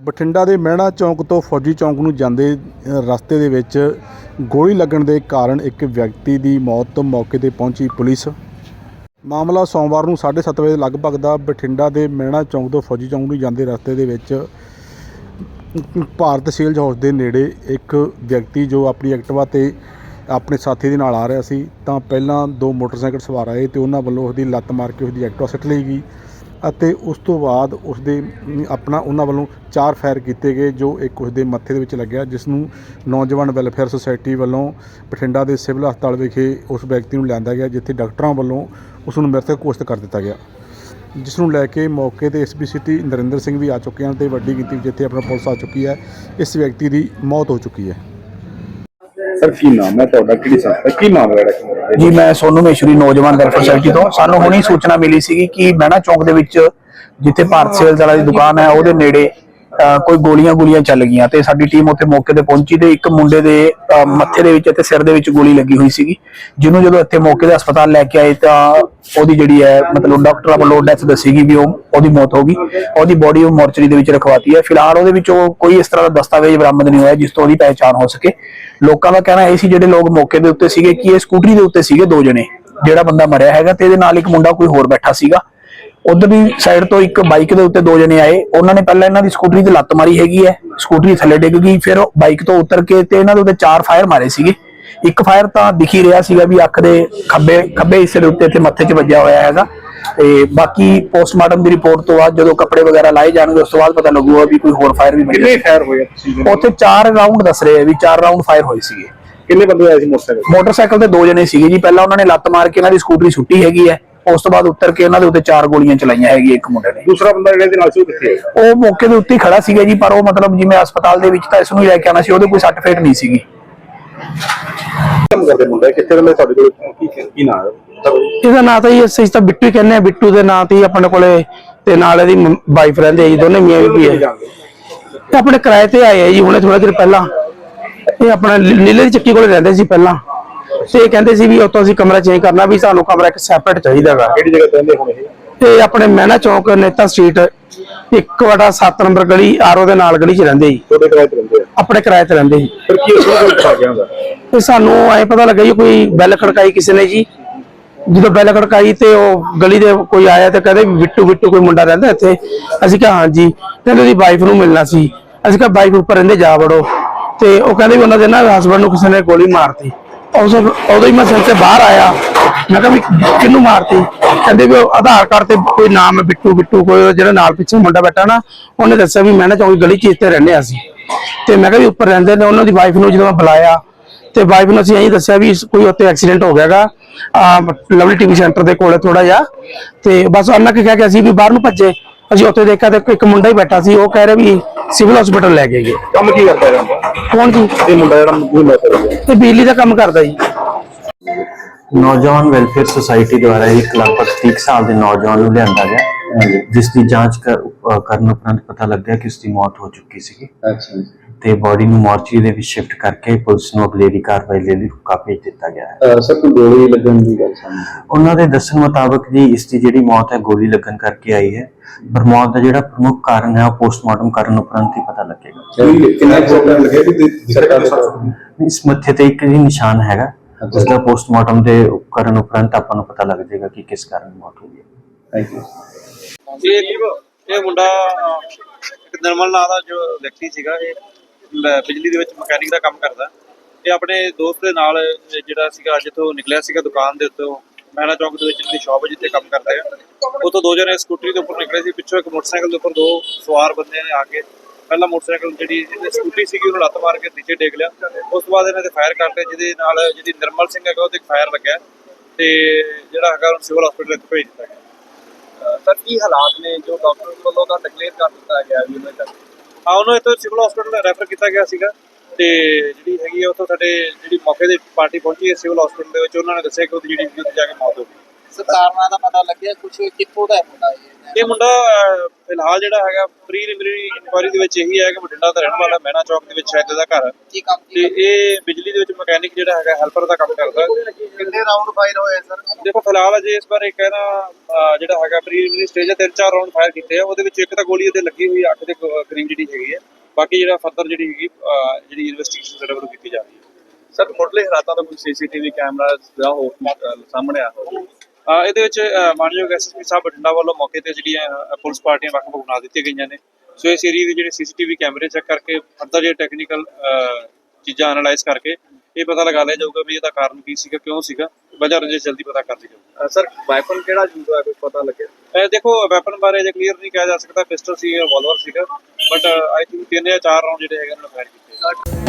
ਬਠਿੰਡਾ ਦੇ ਮਹਿਣਾ ਚੌਂਕ ਤੋਂ ਫੌਜੀ ਚੌਂਕ ਨੂੰ ਜਾਂਦੇ ਰਸਤੇ ਦੇ ਵਿੱਚ ਗੋਲੀ ਲੱਗਣ ਦੇ ਕਾਰਨ ਇੱਕ ਵਿਅਕਤੀ ਦੀ ਮੌਤ ਮੌਕੇ ਤੇ ਪਹੁੰਚੀ ਪੁਲਿਸ। ਮਾਮਲਾ ਸੋਮਵਾਰ ਨੂੰ 7:30 ਵਜੇ ਲਗਭਗ ਦਾ ਬਠਿੰਡਾ ਦੇ ਮਹਿਣਾ ਚੌਂਕ ਤੋਂ ਫੌਜੀ ਚੌਂਕ ਨੂੰ ਜਾਂਦੇ ਰਸਤੇ ਦੇ ਵਿੱਚ ਭਾਰਤ ਸੇਲਜ਼ ਹਾਊਸ ਦੇ ਨੇੜੇ ਇੱਕ ਵਿਅਕਤੀ ਜੋ ਆਪਣੀ ਐਕਟਿਵਾ ਤੇ ਆਪਣੇ ਸਾਥੀ ਦੇ ਨਾਲ ਆ ਰਿਹਾ ਸੀ, ਤਾਂ ਪਹਿਲਾਂ ਦੋ ਮੋਟਰਸਾਈਕਲ ਸਵਾਰ ਆਏ ਤੇ ਉਹਨਾਂ ਵੱਲੋਂ ਉਹਦੀ ਲੱਤ ਮਾਰ ਕੇ ਉਹਦੀ ਐਕਟਿਵਾ ਸੁੱਟ ਲਈ ਗਈ। ਅਤੇ ਉਸ ਤੋਂ ਬਾਅਦ ਉਸਦੇ ਅਮ, ਆਪਣਾ ਉਹਨਾਂ ਵੱਲੋਂ ਚਾਰ ਫਾਇਰ ਕੀਤੇ ਗਏ ਜੋ ਇੱਕ ਉਸ ਦੇ ਮੱਥੇ ਦੇ ਵਿੱਚ ਲੱਗਿਆ ਜਿਸ ਨੂੰ ਨੌਜਵਾਨ ਵੈਲਫੇਅਰ ਸੁਸਾਇਟੀ ਵੱਲੋਂ ਬਠਿੰਡਾ ਦੇ ਸਿਵਲ ਹਸਪਤਾਲ ਵਿਖੇ ਉਸ ਵਿਅਕਤੀ ਨੂੰ ਲਿਆਂਦਾ ਗਿਆ ਜਿੱਥੇ ਡਾਕਟਰਾਂ ਵੱਲੋਂ ਉਸ ਨੂੰ ਮ੍ਰਿਤਕ ਘੋਸ਼ਿਤ ਕਰ ਦਿੱਤਾ ਗਿਆ। ਜਿਸ ਨੂੰ ਲੈ ਕੇ ਮੌਕੇ ਤੇ ਐਸਪੀ ਸਿਟੀ ਨਰਿੰਦਰ ਸਿੰਘ ਵੀ ਆ ਚੁੱਕੇ ਹਨ ਤੇ ਵੱਡੀ ਗਿਣਤੀ ਵਿੱਚ ਇੱਥੇ ਆਪਣਾ ਪੁਲਿਸ ਆ ਚੁੱਕੀ ਹੈ। ਇਸ ਵਿਅਕਤੀ ਦੀ ਮੌਤ ਹੋ ਚੁੱਕੀ ਹੈ। ਸਰ, ਕੀ ਨਾਮ ਹੈ ਤੁਹਾਡਾ? ਕਿਹੜੀ ਸੰਸਥਾ? ਕੀ ਨਾਮ ਹੈ ਜਿਹੜਾ ਜੀ, ਮੈਂ ਸੋਨੂ ਮੇਸ਼ਵਰੀ ਨੌਜਵਾਨ ਵੈਲਫੇਅਰ ਸੁਸਾਇਟੀ ਤੋਂ। ਸਾਨੂੰ ਹੁਣੀ ਸੂਚਨਾ ਮਿਲੀ ਸੀਗੀ ਕਿ ਮਹਿਣਾ ਚੌਂਕ ਦੇ ਵਿੱਚ ਜਿੱਥੇ ਭਾਰਤ ਸੇਲਜ਼ ਵਾਲਾ ਦੀ ਦੁਕਾਨ ਹੈ, ਉਹਦੇ ਨੇੜੇ ਕੋਈ ਗੋਲੀਆਂ ਗੋਲੀਆਂ ਚੱਲ ਗਈਆਂ ਤੇ ਸਾਡੀ ਟੀਮ ਉੱਥੇ ਮੌਕੇ ਤੇ ਪਹੁੰਚੀ ਤੇ ਇੱਕ ਮੁੰਡੇ ਦੇ ਮੱਥੇ ਦੇ ਵਿੱਚ ਅਤੇ ਸਿਰ ਦੇ ਵਿੱਚ ਗੋਲੀ ਲੱਗੀ ਹੋਈ ਸੀਗੀ। ਜਿਹਨੂੰ ਜਦੋਂ ਇੱਥੇ ਮੌਕੇ ਦੇ ਹਸਪਤਾਲ ਲੈ ਕੇ ਆਏ ਤਾਂ ਉਹਦੀ ਜਿਹੜੀ ਹੈ, ਮਤਲਬ ਡਾਕਟਰਾਂ ਵੱਲੋਂ ਡੈਥ ਦੱਸੀ ਵੀ ਉਹ, ਉਹਦੀ ਮੌਤ ਹੋ ਗਈ। ਉਹਦੀ ਬੋਡੀ ਉਹ ਮੋਰਚਰੀ ਦੇ ਵਿੱਚ ਰਖਵਾਤੀ ਹੈ। ਫਿਲਹਾਲ ਉਹਦੇ ਵਿੱਚ ਉਹ ਕੋਈ ਇਸ ਤਰ੍ਹਾਂ ਦਾ ਦਸਤਾਵੇਜ਼ ਬਰਾਮਦ ਨਹੀਂ ਹੋਇਆ ਜਿਸ ਤੋਂ ਉਹਦੀ ਪਹਿਚਾਣ ਹੋ ਸਕੇ। ਲੋਕਾਂ ਦਾ ਕਹਿਣਾ ਇਹ ਸੀ ਜਿਹੜੇ ਲੋਕ ਮੌਕੇ ਦੇ ਉੱਤੇ ਸੀਗੇ ਕਿ ਇਹ ਸਕੂਟਰੀ ਦੇ ਉੱਤੇ ਸੀਗੇ ਦੋ ਜਣੇ, ਜਿਹੜਾ ਬੰਦਾ ਮਰਿਆ ਹੈਗਾ ਤੇ ਇਹਦੇ ਨਾਲ ਇੱਕ ਮੁੰਡਾ ਕੋਈ ਹੋਰ ਬੈਠਾ ਸੀਗਾ। ਉਧਰ ਦੀ ਸਾਈਡ ਤੋਂ ਇੱਕ ਬਾਈਕ ਦੇ ਉੱਤੇ ਦੋ ਜਣੇ ਆਏ। ਉਹਨਾਂ ਨੇ ਪਹਿਲਾਂ ਇਹਨਾਂ ਦੀ ਸਕੂਟਰੀ ਤੇ ਲੱਤ ਮਾਰੀ ਹੈਗੀ ਹੈ। ਸਕੂਟਰੀ ਥੱਲੇ ਡਿੱਗ ਗਈ ਫਿਰ ਬਾਈਕ ਤੋਂ ਉਤਰ ਕੇ ਤੇ ਇਹਨਾਂ ਦੇ ਉੱਤੇ ਚਾਰ ਫਾਇਰ ਮਾਰੇ ਸੀਗੇ। ਇੱਕ ਫਾਇਰ ਤਾਂ ਦਿਖ ਹੀ ਰਿਹਾ ਸੀਗਾ ਵੀ ਅੱਖ ਦੇ ਖੱਬੇ ਖੱਬੇ ਹਿੱਸੇ ਦੇ ਉੱਤੇ ਤੇ ਮੱਥੇ 'ਚ ਵੱਜਿਆ ਹੋਇਆ ਹੈਗਾ। ਤੇ ਬਾਕੀ ਪੋਸਟਮਾਰਟਮ ਦੀ ਰਿਪੋਰਟ ਤੋਂ ਬਾਅਦ ਜਦੋਂ ਕੱਪੜੇ ਵਗੈਰਾ ਲਾਏ ਜਾਣਗੇ ਉਸ ਤੋਂ ਬਾਅਦ ਪਤਾ ਲੱਗੂਗਾ ਵੀ ਕੋਈ ਹੋਰ ਫਾਇਰ ਵੀ ਕਿੰਨੇ ਫਾਇਰ ਹੋਏ ਉੱਥੇ ਚਾਰ ਰਾਉਂਡ ਦੱਸ ਰਹੇ ਆ ਵੀ ਚਾਰ ਰਾਉਂਡ ਫਾਇਰ ਹੋਏ ਸੀਗੇ। ਕਿੰਨੇ ਬੰਦੇ ਆਏ ਸੀ ਮੋਟਰਸਾਈਕਲ ਮੋਟਰਸਾਈਕਲ ਤੇ ਦੋ ਜਣੇ ਸੀਗੇ ਜੀ। ਪਹਿਲਾਂ ਉਹਨਾਂ ਨੇ ਲੱਤ ਮਾਰ ਕੇ ਇਹਨਾਂ ਦੀ ਸਕੂਟਰੀ ਛੁੱਟੀ ਹੈਗੀ ਹੈ। ਉਸ ਤੋਂ ਬਾਅਦ ਉੱਤਰ ਕੇ ਇਹਨਾਂ ਦੇ ਉੱਤੇ ਚਾਰ ਗੋਲੀਆਂ ਚਲਾਈਆਂ ਹੈਗੀ ਇੱਕ ਮੁੰਡੇ ਨੇ। ਦੂਸਰਾ ਬੰਦਾ ਜਿਹੜੇ ਦੇ ਨਾਲ ਸੀ ਉਹ ਕਿੱਥੇ ਹੈ? ਉਹ ਮੌਕੇ ਦੇ ਉੱਤੇ ਹੀ ਖੜਾ ਸੀਗਾ ਜੀ ਪਰ ਉਹ ਮਤਲਬ ਜਿਵੇਂ ਹਸਪਤਾਲ ਦੇ ਵਿੱਚ ਤਾਂ ਇਸ ਨੂੰ ਹੀ ਲੈ ਕੇ ਆਣਾ ਸੀ ਉਹਦੇ ਕੋਈ ਸੱਟ ਫੇਟ ਨਹੀਂ ਸੀਗੀ। ਕੰਮ ਕਰਦੇ ਮੁੰਡਾ? ਕਿੱਥੇ ਰਹਿੰਦਾ? ਤੁਹਾਡੇ ਕੋਲ ਕੀ ਕੀ ਨਾਮ ਹੈ? ਇਹਦਾ ਨਾਂ ਤਾਂ ਜੀ ਅਸੀਂ ਤਾਂ ਬਿੱਟੂ ਹੀ ਕਹਿੰਦੇ ਆ ਬਿੱਟੂ ਦੇ ਨਾਂ ਤੇ ਹੀ ਆਪਣੇ ਕੋਲੇ ਤੇ ਨਾਲ ਇਹਦੀ ਵਾਈਫ ਰਹਿੰਦੇ ਆ ਜੀ ਦੋਨੇ ਮੀਆਂ ਬੀਬੀ ਹੈ। ਆਪਣੇ ਕਿਰਾਏ ਤੇ ਆਏ ਆ ਜੀ ਹੁਣੇ ਥੋੜਾ ਚਿਰ ਪਹਿਲਾਂ। ਇਹ ਆਪਣਾ ਨੀਲੇ ਦੀ ਚੱਕੀ ਕੋਲੇ ਰਹਿੰਦੇ ਸੀ ਪਹਿਲਾਂ। ਤੇ ਇਹ ਕਹਿੰਦੇ ਸੀ ਵੀ ਉੱਥੋਂ ਅਸੀਂ ਕਮਰਾ ਚੇਂਜ ਕਰਨਾ ਵੀ ਸਾਨੂੰ ਕਮਰਾ ਇੱਕ ਸੈਪਰੇਟ ਚਾਹੀਦਾਗਾ। ਕਿਹੜੀ ਜਗ੍ਹਾ ਤੇ ਰਹਿੰਦੇ ਹੁਣ ਇਹ? ਤੇ ਆਪਣੇ ਮਹਿਣਾ ਚੌਂਕ ਨੇਤਾ ਸਟਰੀਟ ਇੱਕ ਵਟਾ 7 ਨੰਬਰ ਗਲੀ ਆਰਓ ਦੇ ਨਾਲ ਗਲੀ 'ਚ ਰਹਿੰਦੇ ਜੀ ਤੁਹਾਡੇ ਕਿਰਾਏ ਤੇ ਰਹਿੰਦੇ ਆ? ਆਪਣੇ ਕਿਰਾਏ ਤੇ ਰਹਿੰਦੇ ਜੀ ਫਿਰ ਕੀ ਉਸ ਨੂੰ ਗਿਆ ਹੁੰਦਾ ਤੇ ਸਾਨੂੰ ਐ ਪਤਾ ਲੱਗਾ ਜੀ ਕੋਈ ਬੈਲ ਖੜਕਾਈ ਕਿਸੇ ਨੇ ਜੀ। ਜਦੋਂ ਬੈਲ ਖੜਕਾਈ ਤੇ ਉਹ ਗਲੀ ਦੇ ਕੋਈ ਆਇਆ ਤੇ ਕਹਿੰਦੇ ਬਿੱਟੂ ਬਿੱਟੂ ਕੋਈ ਮੁੰਡਾ ਰਹਿੰਦਾ ਇੱਥੇ। ਅਸੀਂ ਕਿਹਾ ਹਾਂਜੀ। ਕਹਿੰਦੇ ਉਹਦੀ ਵਾਈਫ ਨੂੰ ਮਿਲਣਾ ਸੀ। ਅਸੀਂ ਕਿਹਾ ਵਾਈਫ ਉੱਪਰ ਰਹਿੰਦੇ ਜਾ ਵੜੋ। ਤੇ ਉਹ ਕਹਿੰਦੇ ਵੀ ਉਹਨਾਂ ਦੇ ਨਾ ਹਸਬੰਡ ਨੂੰ ਕਿਸੇ ਨੇ ਗੋਲੀ ਮਾਰਤੀ। ਉਸ ਉਦੋਂ ਹੀ ਮੈਂ ਸਿਰ ਬਾਹਰ ਆਇਆ। ਮੈਂ ਕਿਹਾ ਵੀ ਕਿਹਨੂੰ ਮਾਰਤੀ? ਕਹਿੰਦੇ ਵੀ ਉਹ ਆਧਾਰ ਕਾਰਡ ਤੇ ਕੋਈ ਨਾਮ ਹੈ, ਬਿੱਟੂ ਬਿੱਟੂ, ਕੋਈ ਜਿਹੜਾ ਨਾਲ ਪਿੱਛੇ ਮੁੰਡਾ ਬੈਠਾ ਨਾ, ਉਹਨੇ ਦੱਸਿਆ ਵੀ ਮੈਂ ਨਾ ਚੌਂਕੀ ਗਲੀ ਚ ਇੱਥੇ ਰਹਿੰਦੇ ਹਾਂ ਅਸੀਂ। ਤੇ ਮੈਂ ਕਿਹਾ ਵੀ ਉੱਪਰ ਰਹਿੰਦੇ ਨੇ, ਉਹਨਾਂ ਦੀ ਵਾਈਫ ਨੂੰ ਜਦੋਂ ਮੈਂ ਬੁਲਾਇਆ, ਤੇ ਵਾਈਫ ਨੂੰ ਅਸੀਂ ਇਹੀ ਦੱਸਿਆ ਵੀ ਕੋਈ ਉੱਥੇ ਐਕਸੀਡੈਂਟ ਹੋ ਗਿਆਗਾ ਲਵਲੀ ਟੀਵੀ ਸੈਂਟਰ ਦੇ ਕੋਲੇ ਥੋੜਾ ਜਿਹਾ। ਤੇ ਬਸ ਉਹਨਾਂ ਕੀ ਕਹਿ ਕੇ ਅਸੀਂ ਵੀ ਬਾਹਰ ਨੂੰ ਭੱਜੇ। ਅਸੀਂ ਉੱਥੇ ਦੇਖਿਆ ਤੇ ਇੱਕ ਮੁੰਡਾ ਹੀ ਬੈਠਾ ਸੀ, ਉਹ ਕਹਿ ਰਿਹਾ ਵੀ ਸਿਵਲ ਹਸਪੀਟਲ ਲੈ ਕੇ ਗਏ। ਕੰਮ ਕੀ ਕਰਦਾ ਰਹਿੰਦਾ ਕੌਣ ਜੀ? ਇਹ ਮੁੰਡਾ ਜਿਹੜਾ ਮੂੰਹ ਲੈ ਕੇ ਰਿਹਾ ਤੇ ਬਿਜਲੀ ਦਾ ਕੰਮ ਕਰਦਾ ਜੀ। ਨੌਜਵਾਨ ਵੈਲਫੇਅਰ ਸੁਸਾਇਟੀ ਦੁਆਰਾ ਇੱਕ ਲਗਭਗ 30 ਸਾਲ ਦੇ ਨੌਜਵਾਨ ਨੂੰ ਲਿਆਂਦਾ ਗਿਆ। ਜਿਸ ਦੀ ਜਾਂਚ ਕਰਨ ਉਪਰੰਤ ਪਤਾ ਲੱਗਿਆ ਕਿ ਉਸ ਦੀ ਮੌਤ ਹੋ ਚੁੱਕੀ ਸੀ ਅੱਛਾ ਤੇ ਬਾਡੀ ਨੂੰ ਮੋਰਚਰੀ ਦੇ ਵਿੱਚ ਸ਼ਿਫਟ ਕਰਕੇ ਪੁਲਿਸ ਨੂੰ ਅਗਲੇਰੀ ਕਾਰਵਾਈ ਲਈ ਹੁਕਾ ਭੇਜ ਦਿੱਤਾ ਗਿਆ ਹੈ। ਸਰ ਕੋਈ ਗੋਲੀ ਲੱਗਣ ਦੀ ਗੱਲ ਸਾਹਮਣੇ ਉਹਨਾਂ ਦੇ ਦੱਸਣ ਮੁਤਾਬਕ ਜੀ ਇਸ ਦੀ ਜਿਹੜੀ ਮੌਤ ਹੈ ਗੋਲੀ ਲੱਗਣ ਕਰਕੇ ਆਈ ਹੈ। ਪਰ ਮੌਤ ਦਾ ਜਿਹੜਾ ਪ੍ਰਮੁੱਖ ਕਾਰਨ ਹੈ ਉਹ ਪੋਸਟਮਾਰਟਮ ਕਰਨ ਉਪਰੰਤ ਹੀ ਪਤਾ ਲੱਗੇਗਾ। ਕਿੰਨਾ ਪ੍ਰੋਬਲਮ ਲੱਗਿਆ ਕਿ ਸਰਕਾਰ ਇਸ ਮੱਥੇ ਤੇ ਇੱਕ ਹੀ ਨਿਸ਼ਾਨ ਹੈਗਾ ਉਸ ਦਾ ਪੋਸਟਮਾਰਟਮ ਦੇ ਕਰਨ ਉਪਰੰਤ ਆਪਾਂ ਨੂੰ ਪਤਾ ਲੱਗ ਜਾਏਗਾ ਕਿ ਕਿਸ ਕਾਰਨ ਮੌਤ ਹੋਈ ਹੈ। ਥੈਂਕ ਯੂ ਇਹ ਮੁੰਡਾ ਇੱਕ ਨਿਰਮਲ ਨਾਂ ਦਾ ਜੋ ਵਿਅਕਤੀ ਸੀਗਾ ਇਹ ਬਿਜਲੀ ਦੇ ਵਿੱਚ ਮਕੈਨਿਕ ਦਾ ਕੰਮ ਕਰਦਾ। ਤੇ ਆਪਣੇ ਦੋਸਤ ਦੇ ਨਾਲ ਜਿਹੜਾ ਸੀਗਾ ਜਿੱਥੋਂ ਨਿਕਲਿਆ ਸੀਗਾ ਦੁਕਾਨ ਦੇ ਉੱਤੋਂ, ਮਹਿਲਾ ਚੌਕ ਦੇ ਵਿੱਚ ਜਿਹੜੀ ਸ਼ਾਪ ਹੈ ਜਿੱਥੇ ਕੰਮ ਕਰਦੇ ਆ। ਉੱਥੋਂ ਦੋ ਜਣੇ ਸਕੂਟਰੀ ਦੇ ਉੱਪਰ ਨਿਕਲੇ ਸੀ, ਪਿੱਛੋਂ ਇੱਕ ਮੋਟਰਸਾਈਕਲ ਦੇ ਉੱਪਰ ਦੋ ਸਵਾਰ ਬੰਦੇ ਨੇ ਆ ਕੇ, ਪਹਿਲਾਂ ਮੋਟਰਸਾਈਕਲ ਜਿਹੜੀ ਸਕੂਟਰੀ ਸੀਗੀ, ਉਹਨੂੰ ਲੱਤ ਮਾਰ ਕੇ ਨੀਚੇ ਡੇਗ ਲਿਆ। ਉਸ ਤੋਂ ਬਾਅਦ ਇਹਨਾਂ ਦੇ ਫਾਇਰ ਕਰਤੇ ਜਿਹਦੇ ਨਾਲ ਜਿਹੜੀ ਨਿਰਮਲ ਸਿੰਘ ਹੈਗਾ, ਉਹਦੇ ਫਾਇਰ ਲੱਗਿਆ। ਤੇ ਜਿਹੜਾ ਹੈਗਾ, ਉਹਨੂੰ ਸਿਵਲ ਹਸਪੀਟਲ ਵਿੱਚ ਭੇਜ ਦਿੱਤਾ ਗਿਆ। ਸਰ, ਕੀ ਹਾਲਾਤ ਨੇ? ਜੋ ਡਾਕਟਰ ਵੱਲੋਂ ਤਾਂ ਡਿਕਲੇਅਰ ਕਰ ਦਿੱਤਾ ਗਿਆ ਵੀ ਉਹਨਾਂ ਦਾ ਹਾਂ ਉਹਨੂੰ ਇੱਥੋਂ ਸਿਵਲ ਹਸਪੀਟਲ ਰੈਫਰ ਕੀਤਾ ਗਿਆ ਸੀਗਾ ਤੇ ਜਿਹੜੀ ਹੈਗੀ ਆ ਉੱਥੋਂ ਸਾਡੇ ਜਿਹੜੀ ਮੌਕੇ ਦੀ ਪਾਰਟੀ ਪਹੁੰਚੀ ਹੈ ਸਿਵਲ ਹਸਪੀਟਲ ਦੇ ਵਿੱਚ ਉਹਨਾਂ ਨੇ ਦੱਸਿਆ ਕਿ ਉਹਦੀ ਜਿਹੜੀ ਉੱਥੇ ਜਾ ਕੇ ਮੌਤ ਹੋ ਗਈ। ਸਰਕਾਰਾਂ ਦਾ ਪਤਾ ਲੱਗਿਆ? ਕੁਝ ਕਿੱਥੋਂ ਦਾ ਮੁੰਡਾ ਇਹ? ਇਹ ਮੁੰਡਾ ਅਹ, ਫਿਲਹਾਲ ਜਿਹੜਾ ਹੈਗਾ ਪ੍ਰੀਲਿਮਿਨਰੀ ਇਨਕੁਆਇਰੀ ਦੇ ਵਿੱਚ ਇਹੀ ਹੈ ਕਿ ਬਠਿੰਡਾ ਦਾ ਰਹਿਣ ਵਾਲਾ ਮਹਿਣਾ ਚੌਕ ਦੇ ਵਿੱਚ ਸ਼ਾਇਦ ਇਹਦਾ ਘਰ ਹੈ। ਕੀ ਕੰਮ ਤੇ ਇਹ ਬਿਜਲੀ ਦੇ ਵਿੱਚ ਮਕੈਨਿਕ ਜਿਹੜਾ ਹੈਗਾ ਹੈਲਪਰ ਦਾ ਕੰਮ ਕਰਦਾ ਰਾਉਂਡ ਫਾਇਰ ਹੋਏ ਸਰ। ਦੇਖੋ ਫਿਲਹਾਲ ਅਜੇ ਇਸ ਬਾਰੇ ਕਹਿਣਾ ਅਹ, ਜਿਹੜਾ ਹੈਗਾ ਪ੍ਰੀਲਿਮਿਨਰੀ ਸਟੇਜ ਹੈ ਤਿੰਨ ਚਾਰ ਰਾਉਂਡ ਫਾਇਰ ਕੀਤੇ ਆ। ਉਹਦੇ ਵਿੱਚ ਇੱਕ ਤਾਂ ਗੋਲੀ ਉਹਦੇ ਲੱਗੀ ਹੋਈ ਅੱਖ ਦੇ ਕ- ਕਰੀਬ ਜਿਹੜੀ ਹੈਗੀ ਹੈ ਬਾਕੀ ਜਿਹੜਾ ਫਰਦਰ ਜਿਹੜੀ ਹੈਗੀ ਅਹ, ਜਿਹੜੀ ਇਨਵੈਸਟੀਗੇਸ਼ਨ ਸਾਡੇ ਵੱਲੋਂ ਕੀਤੀ ਜਾ ਰਹੀ ਹੈ ਸਰ ਮੁੱਢਲੇ ਹਾਲਾਤਾਂ ਦਾ ਕੋਈ ਸੀਸੀਟੀਵੀ ਕੈਮਰਾ ਜਾਂ ਹੋਰ ਅਹ, ਸਾਹਮਣੇ ਆ ਅਹ ਇਹਦੇ ਵਿੱਚ ਅਹ, ਮਾਨਯੋਗ ਐਸਐਸਪੀ ਸਾਹਿਬ ਬਠਿੰਡਾ ਵੱਲੋਂ ਮੌਕੇ ਤੇ ਜਿਹੜੀਆਂ ਅਹ, ਪੁਲਿਸ ਪਾਰਟੀਆਂ ਵੱਖ ਵੱਖ ਬਣਾ ਦਿੱਤੀਆਂ ਗਈਆਂ ਨੇ। ਸੋ ਇਸ ਏਰੀਆ ਦੇ ਜਿਹੜੇ ਸੀਸੀਟੀਵੀ ਕੈਮਰੇ ਚੈੱਕ ਕਰਕੇ ਫਰਦਰ ਜਿਹੜੇ ਟੈਕਨੀਕਲ ਚੀਜ਼ਾਂ ਐਨਾਲਾਈਜ਼ ਕਰਕੇ ਇਹ ਪਤਾ ਲਗਾ ਲਿਆ ਜਾਊਗਾ ਵੀ ਇਹਦਾ ਕਾਰਨ ਕੀ ਸੀਗਾ ਕਿਉਂ ਸੀਗਾ। ਵਜ੍ਹਾ ਰੰਜਿਸ਼ ਜਲਦੀ ਪਤਾ ਕਰ ਲਈ ਜਾਊਗੀ। ਸਰ ਵਾਈਪਨ ਕਿਹੜਾ ਯੂਜ਼ ਹੋਇਆ ਕੁਝ ਪਤਾ ਲੱਗਿਆ? ਇਹ ਦੇਖੋ ਵੈਪਨ ਬਾਰੇ ਜੇ ਕਲੀਅਰ ਨਹੀਂ ਕਿਹਾ ਜਾ ਸਕਦਾ ਪਿਸਟਲ ਸੀ ਰਿਵਾਲਵਰ ਸੀਗਾ ਬਟ ਆਈ ਥਿੰਕ ਤਿੰਨ ਜਾਂ ਚਾਰ ਰਾਉਂਡ ਜਿਹੜੇ ਹੈਗੇ ਉਹਨਾਂ ਨੇ ਫਾਇਰ ਕੀਤੇ।